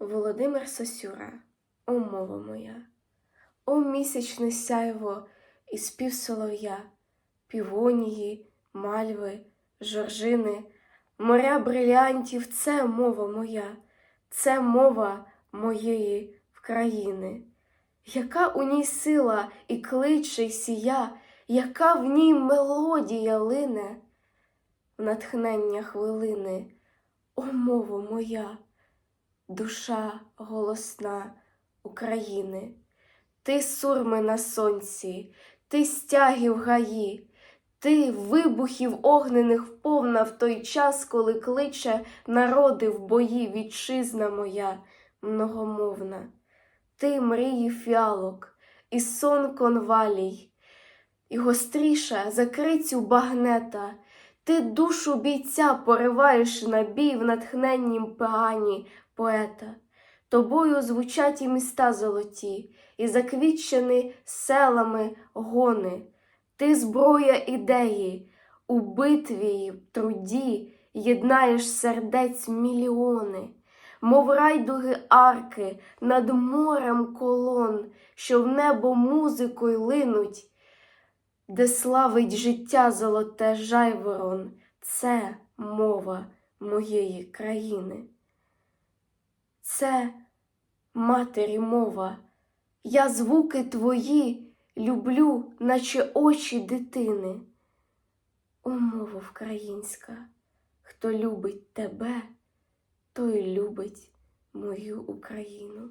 Володимир Сосюра, о мова моя, о місячне сяйво і спів солов'я, півонії, мальви, жоржини, моря брилянтів це мова моя, це мова моєї вкраїни. Яка у ній сила і кличе й сія, яка в ній мелодія лине, в натхнення хвилини, о мова моя, душа голосна України, ти сурми на сонці, ти стяги в гаї, ти вибухів огнених повна в той час, коли кличе народи в бої вітчизна моя многомовна. Ти мрії фіалок, і сон конвалій, і гостріша закрицю багнета, ти душу бійця пориваєш на бій в натхненнім пеані поета. Тобою звучать і міста золоті, і заквітчені селами гони. Ти зброя ідеї, у битві й труді єднаєш сердець мільйони мов райдуги арки над морем колон, що в небо музикою линуть, де славить життя золоте жайворон, це мова моєї країни. Це матері мова, я звуки твої люблю, наче очі дитини. О, мова українська, хто любить тебе той любить мою Україну.